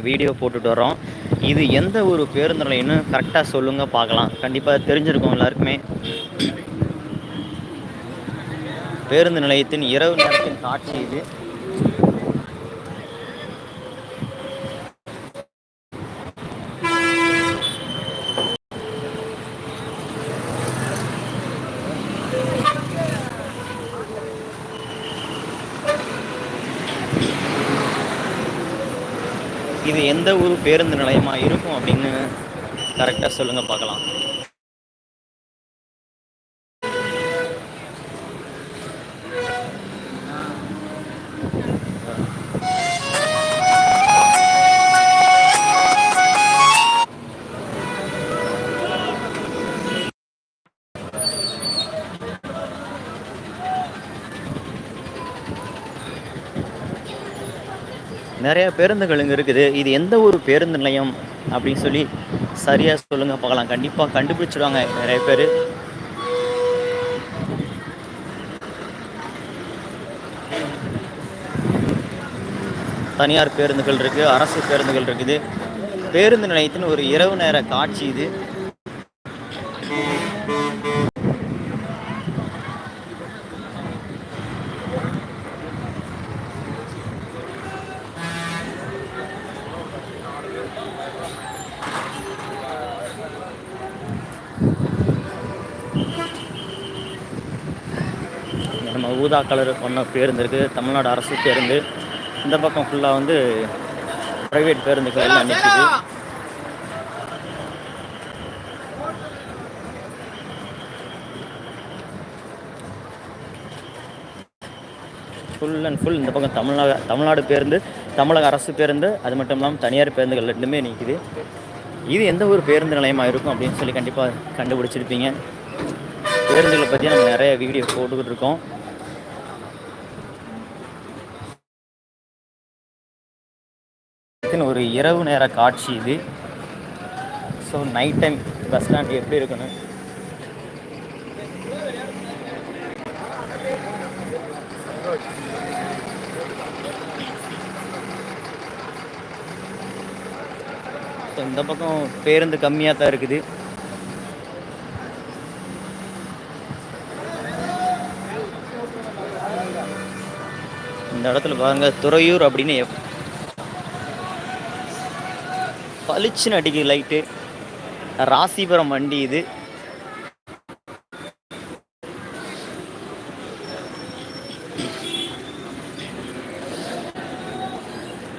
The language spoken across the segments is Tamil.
வீடியோ போட்டுட்டு வரோம் இது எந்த ஒரு பேருந்து நிலையம்னு கரெக்டா சொல்லுங்க பார்க்கலாம். கண்டிப்பா தெரிஞ்சிருக்கும் எல்லாருக்குமே. பேருந்து நிலையத்தின் இரவு நேரத்தின் காட்சி இது. இது எந்த ஊர் பேருந்து நிலையமாக இருக்கும் அப்படின்னு கரெக்டாக சொல்லுங்கள் பார்க்கலாம். நிறைய பேருந்துகள் இங்கே இருக்குது. இது எந்த ஒரு பேருந்து நிலையம் அப்படின்னு சொல்லி சரியாக சொல்லுங்க பார்க்கலாம். கண்டிப்பாக கண்டுபிடிச்சிடுவாங்க நிறைய பேர். தனியார் பேருந்துகள் இருக்குது அரசு பேருந்துகள் இருக்குது. பேருந்து நிலையத்தின் ஒரு இரவு நேர காட்சி இது நம்ம ஊதா கலர் ஒன்று பேருந்து இருக்குது தமிழ்நாடு அரசு பேருந்து. இந்த பக்கம் ஃபுல்லாக வந்து ப்ரைவேட் பேருந்துகள் எல்லாம் நிற்குது ஃபுல் அண்ட் ஃபுல் இந்த பக்கம் தமிழ்நாடு தமிழ்நாடு பேருந்து தமிழக அரசு பேருந்து அது மட்டும் இல்லாமல் தனியார் பேருந்துகள் ரெண்டுமே நிற்குது இது எந்த ஒரு பேருந்து நிலையமாக இருக்கும் அப்படின்னு சொல்லி கண்டிப்பாக கண்டுபிடிச்சிருப்பீங்க. பேருந்துகளை பற்றி நம்ம நிறைய வீடியோ போட்டுக்கிட்டு இருக்கோம். ஒரு இரவு நேர காட்சி இது. So night time bus stand எப்படி இருக்குன்னு? ஸோ இந்த பக்கம் பேருந்து கம்மியாக தான் இருக்குது. இந்த இடத்துல பாருங்க துறையூர் அப்படின்னு பளிச்சுன்னு அடிக்குது லைட்டு ராசிபுரம் வண்டி இது.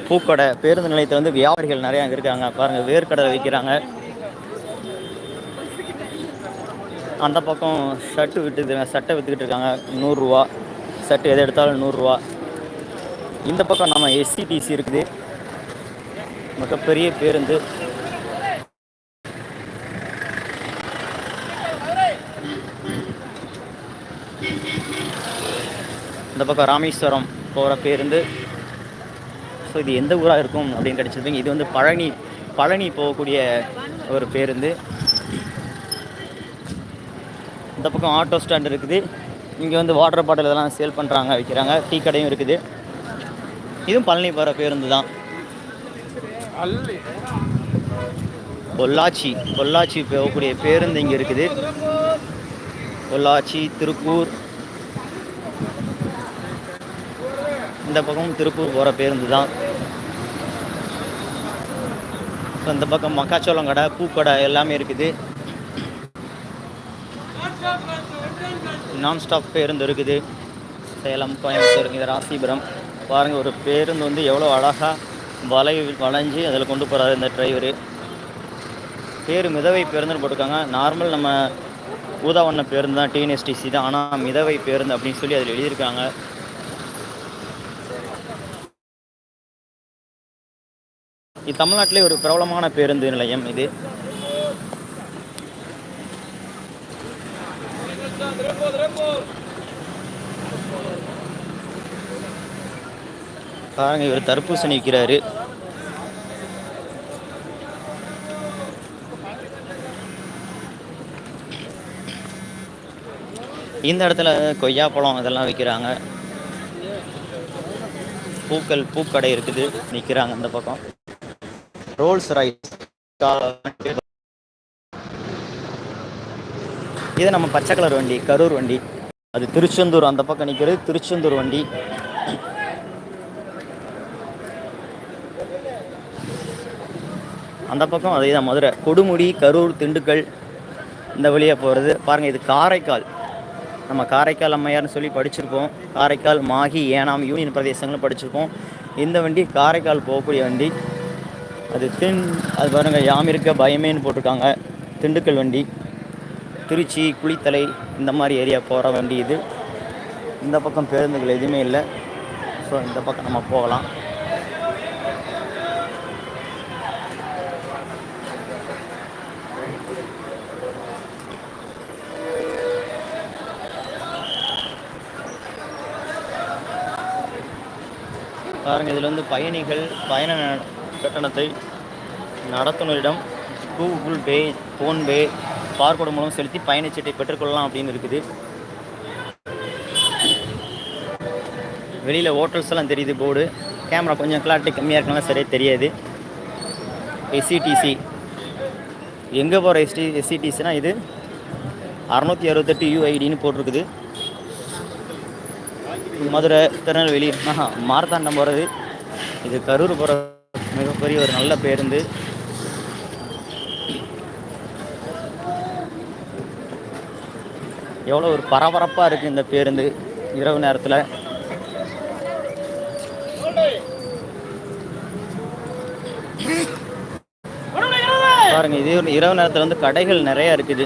பூக்கடை பேருந்து நிலையத்தில் வந்து வியாபாரிகள் நிறைய அங்கே இருக்காங்க. பாருங்க வேர்க்கடலை விற்கிறாங்க அந்த பக்கம் ஷர்ட்டு விட்டு சட்டை விற்றுக்கிட்டு இருக்காங்க. நூறுரூவா ஷர்ட் எதை எடுத்தாலும் நூறுரூவா இந்த பக்கம் நம்ம எஸ்சிடிசி இருக்குது. மிகப்பெரிய பேருந்து. இந்த பக்கம் ராமேஸ்வரம் போகிற பேருந்து. ஸோ இது எந்த ஊராக இருக்கும் அப்படின்னு கிடச்சிருப்பீங்க. இது வந்து பழனி பழனி போகக்கூடிய ஒரு பேருந்து. இந்த பக்கம் ஆட்டோ ஸ்டாண்ட் இருக்குது. இங்கே வந்து வாட்டர் பாட்டில் இதெல்லாம் சேல் பண்ணுறாங்க விற்கிறாங்க டீ கடையும் இருக்குது. இதுவும் பழனி போகிற பேருந்து தான். பொள்ளாச்சி பொள்ளாச்சி போகக்கூடிய பேருந்து இங்கே இருக்குது. பொள்ளாச்சி திருப்பூர். இந்த பக்கம் திருப்பூர் போகிற பேருந்து தான். ஸோ இந்த பக்கம் மக்காச்சோளம் கடை பூக்கடை எல்லாமே இருக்குது. நான் ஸ்டாப் பேருந்து இருக்குது. சேலம் கோயம்புத்தூர் இது ராசிபுரம். பாருங்கள் ஒரு பேருந்து வந்து எவ்வளோ அழகாக வளை வளைஞ்சு அதில் கொண்டு போகிறாரு இந்த டிரைவரு பேர் மிதவை பேருந்துன்னு போட்டிருக்காங்க. நார்மல் நம்ம ஊதாவண்ண பேருந்து தான் டிஎன்எஸ்டிசி தான். ஆனால் மிதவை பேருந்து அப்படின்னு சொல்லி அதில் எழுதியிருக்காங்க. இது தமிழ்நாட்டிலே ஒரு பிரபலமான பேருந்து நிலையம் இது. பாருங்க இவர் தர்பூசணி விற்கிறாரு இந்த இடத்துல கொய்யாப்பழம் இதெல்லாம் விற்கிறாங்க. பூக்கள் பூக்கடை இருக்குது நிற்கிறாங்க இந்த பக்கம். ரோல்ஸ் ரைஸ் இது நம்ம பச்சை கலர் வண்டி கரூர் வண்டி. அது திருச்செந்தூர் அந்த பக்கம் நிற்கிறது திருச்செந்தூர் வண்டி. அந்த பக்கம் அதே தான் மதுரை. கொடுமுடி கரூர் திண்டுக்கல் இந்த வழியாக போகிறது பாருங்கள் இது காரைக்கால். நம்ம காரைக்கால் அம்மையார்னு சொல்லி படிச்சிருப்போம். காரைக்கால் மாகி ஏனாம் யூனியன் பிரதேசங்களும் படிச்சிருப்போம். இந்த வண்டி காரைக்கால் போகக்கூடிய வண்டி. அது தின் அது பாருங்கள் யாம் இருக்க பயமேன்னு போட்டிருக்காங்க. திண்டுக்கல் வண்டி. திருச்சி குளித்தலை இந்த மாதிரி ஏரியா போகிற வண்டி இது. இந்த பக்கம் பேருந்துகள் எதுவுமே இல்லை. ஸோ இந்த பக்கம் நம்ம போகலாம். பாருங்கள் இதில் வந்து பயணிகள் பயண கட்டணத்தை நடத்துனரிடம் கூகுள் பே ஃபோன்பே பார்க்கோடு மூலம் செலுத்தி பயணச்சீட்டை பெற்றுக்கொள்ளலாம் அப்படின்னு இருக்குது. வெளியில் ஹோட்டல்ஸ் எல்லாம் தெரியுது போர்டு கேமரா கொஞ்சம் கிளாரிட்டி கம்மியாக இருக்கலாம் சரியாக தெரியாது. எஸ்சிடிசி எங்கே போகிற எஸ்டி எஸ்சிடிசினா இது? அறநூற்றி அறுபத்தெட்டு யூஐடின்னு போட்டிருக்குது. மதுரை திருநெல்வேலி மார்த்தாண்டம் போகிறது இது கரூர் போகிற மிகப்பெரிய ஒரு நல்ல பேருந்து. எவ்வளோ ஒரு பரபரப்பாக இருக்குது இந்த பேருந்து இரவு நேரத்தில். பாருங்கள் இது இரவு நேரத்தில் வந்து கடைகள் நிறைய இருக்குது.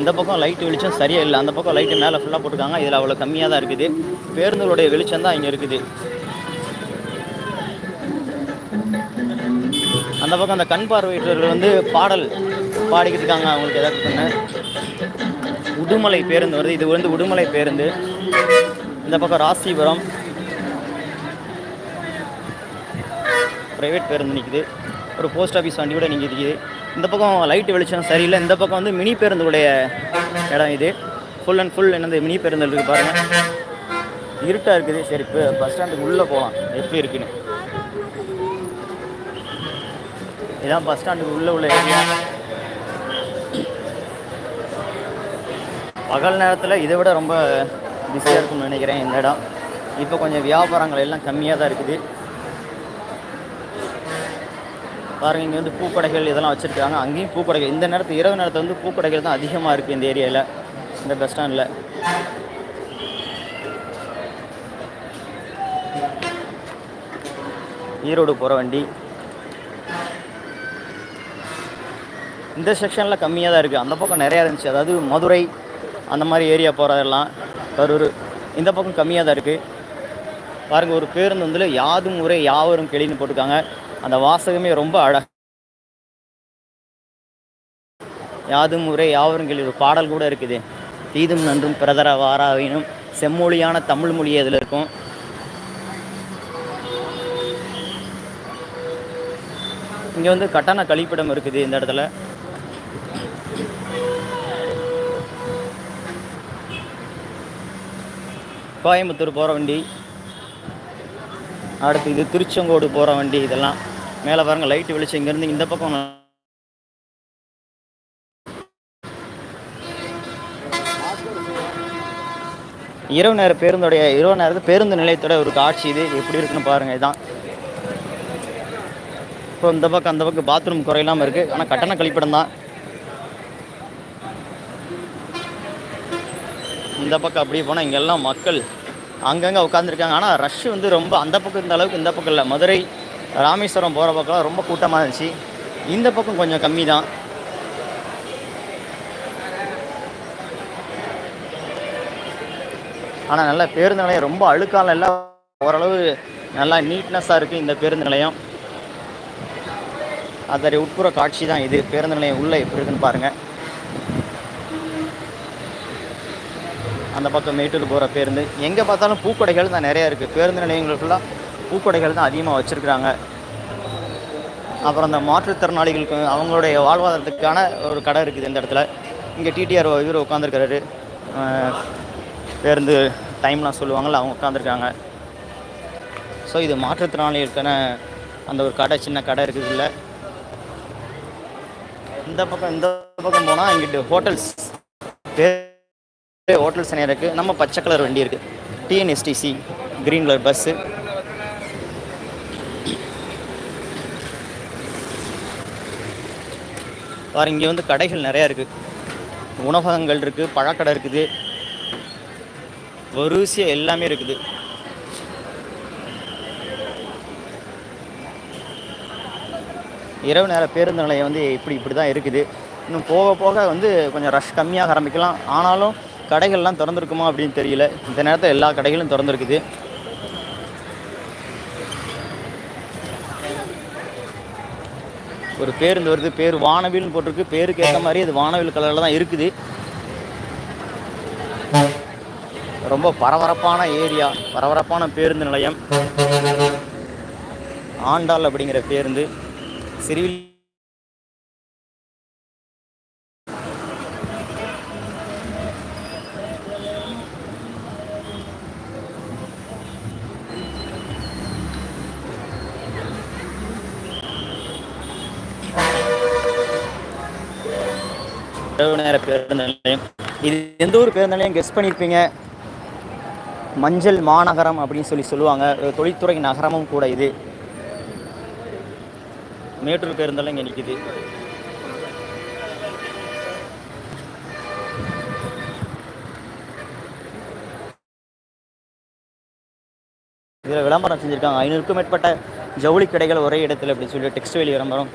இந்த பக்கம் லைட் வெளிச்சம் சரியாக இல்லை. அந்த பக்கம் லைட்டு மேலே ஃபுல்லாக போட்டிருக்காங்க. இதில் அவ்வளோ கம்மியாக தான் இருக்குது. பேருந்துகளுடைய வெளிச்சம் தான் இங்கே இருக்குது. அந்த பக்கம் அந்த கண் பார்வையற்றவர்கள் வந்து பாடல் பாடிக்கிட்டு இருக்காங்க. அவங்களுக்கு ஏதாவது பண்ண உடுமலை பேருந்து வருது. இது வந்து உடுமலை பேருந்து. இந்த பக்கம் ராசிபுரம். ப்ரைவேட் பேருந்து நிற்குது ஒரு போஸ்ட் ஆஃபீஸ் வண்டி கூட நிற்கிது நிற்கிது இந்த பக்கம் லைட் வெளிச்சம் சரியில்லை. இந்த பக்கம் வந்து மினி பேருந்துடைய இடம் இது. ஃபுல் அண்ட் ஃபுல் என்னது மினி பேருந்து இருக்குது பாருங்கள் இருட்டாக இருக்குது. சரி இப்போ பஸ் ஸ்டாண்டுக்கு உள்ளே போகலாம் எப்படி இருக்குன்னு. இதான் பஸ் ஸ்டாண்டுக்கு உள்ளே உள்ள ஏரியா பகல் நேரத்தில் இதை விட ரொம்ப பிஸியாக இருக்கும்னு நினைக்கிறேன் இந்த இடம். இப்போ கொஞ்சம் வியாபாரங்கள் எல்லாம் கம்மியாக தான் இருக்குது. பாருங்க இங்கே வந்து பூக்கடைகள் இதெல்லாம் வச்சுருக்காங்க. அங்கேயும் பூக்கடைகள். இந்த நேரத்தில் இரவு நேரத்தில் வந்து பூக்கடைகள் தான் அதிகமாக இருக்குது இந்த ஏரியாவில் இந்த பஸ் ஸ்டாண்டில் ஈரோடு போகிற வண்டி. இந்த செக்ஷனில் கம்மியாக தான் இருக்குது அந்த பக்கம் நிறையா இருந்துச்சு. அதாவது மதுரை அந்த மாதிரி ஏரியா போகிறதெல்லாம் கரூர் இந்த பக்கம் கம்மியாக தான் இருக்குது பாருங்கள் ஒரு பேருந்து வந்து யாதும் முறை யாவரும் கெளின்னு போட்டிருக்காங்க. அந்த வாசகமே ரொம்ப அழக யாதும் முறை யாவரும் கேள்வி ஒரு பாடல் கூட இருக்குது. தீதும் நன்றும் பிரதர வாராவினும் செம்மொழியான தமிழ் மொழி அதில் இருக்கும்? இங்கே வந்து கட்டண கழிப்பிடம் இருக்குது இந்த இடத்துல. கோயம்புத்தூர் போகிற வண்டி. அடுத்து இது திருச்செங்கோடு போகிற வண்டி இதெல்லாம். மேலே பாருங்கள் லைட்டு வெளிச்சம் இங்கேருந்து இந்த பக்கம் இரவு நேர பேருந்தோடைய இரவு நேரத்து பேருந்து நிலையத்தோட ஒரு காட்சி இது. எப்படி இருக்குன்னு பாருங்கள் இதான். இப்போ இந்த பக்கம் அந்த பக்கம் பாத்ரூம் குறையில்லாமல் இருக்குது ஆனால் கட்டண கழிப்பிடம் தான். இந்த பக்கம் அப்படியே போனால் இங்கெல்லாம் மக்கள் அங்கங்கே உட்காந்துருக்காங்க ஆனால் ரஷ் வந்து ரொம்ப அந்த பக்கம் இந்த அளவுக்கு இந்த பக்கம் இல்லை. மதுரை ராமேஸ்வரம் போகிற பக்கம்லாம் ரொம்ப கூட்டமாக இருந்துச்சு. இந்த பக்கம் கொஞ்சம் கம்மி தான் ஆனால் நல்ல பேருந்து நிலையம். ரொம்ப அழுக்கால எல்லாம் ஓரளவு நல்லா நீட்னஸாக இருக்குது இந்த பேருந்து நிலையம். அதோடைய உட்புற காட்சி தான் இது. பேருந்து நிலையம் உள்ளே எப்படி இருக்குன்னு பாருங்கள் அந்த பக்கம் மேட்டூர் போகிற பேருந்து. எங்கே பார்த்தாலும் பூக்கடைகள் தான் நிறையா இருக்குது பேருந்து நிலையங்கள் ஃபுல்லாக பூக்கடைகள் தான் அதிகமாக வச்சுருக்குறாங்க. அப்புறம் அந்த மாற்றுத்திறனாளிகளுக்கு அவங்களுடைய வாழ்வாதாரத்துக்கான ஒரு கடை இருக்குது இந்த இடத்துல. இங்கே டிடிஆர் இவர் உட்காந்துருக்கிறாரு பேருந்து டைம்லாம் சொல்லுவாங்கள்ல அவங்க உட்காந்துருக்காங்க ஸோ இது மாற்றுத்திறனாளிகளுக்கான அந்த ஒரு கடை சின்ன கடை இருக்குது இல்லை. இந்த பக்கம் இந்த பக்கம் போனால் இங்கிட்டு ஹோட்டல்ஸ் பேர் ஹோட்டல்ஸ் நிறைய இருக்குது நம்ம பச்சை கலர் வண்டி இருக்குது டிஎன்எஸ்டிசி க்ரீன் கலர் பஸ்ஸு வேறு இங்கே வந்து கடைகள் நிறையா இருக்குது உணவகங்கள் இருக்குது பழக்கடை இருக்குது. வரிசையாக எல்லாமே இருக்குது. இரவு நேர பேருந்து நிலையம் வந்து இப்படி இப்படி தான் இருக்குது. இன்னும் போக போக வந்து கொஞ்சம் ரஷ் கம்மியாக ஆரம்பிக்கலாம். ஆனாலும் கடைகள்லாம் திறந்துருக்குமா அப்படின்னு தெரியல. இந்த நேரத்தில் எல்லா கடைகளும் திறந்துருக்குது. ஒரு பேருந்து வருது. பேர் வானவில்னு போட்டிருக்கு. பேருக்கு ஏற்ற மாதிரி அது வானவில் கலரில் தான் இருக்குது. ரொம்ப பரபரப்பான ஏரியா. பரபரப்பான பேருந்து நிலையம். ஆண்டாள் அப்படிங்கிற பேருந்து. சிறுவில் இரவு நேர பேருந்து நிலையம் இது எந்த ஒரு பேருந்து நிலையம் கெஸ் பண்ணியிருப்பீங்க மஞ்சள் மாநகரம் அப்படின்னு சொல்லி சொல்லுவாங்க. தொழில்துறை நகரமும் கூட இது. மேட்டூர் பேருந்தெல்லாம் இங்கே நிற்கிது இதில் விளம்பரம் செஞ்சுருக்காங்க. ஐநூறுக்கும் மேற்பட்ட ஜவுளி கடைகள் ஒரே இடத்துல அப்படின்னு சொல்லி டெக்ஸ்டைல் விளம்பரம்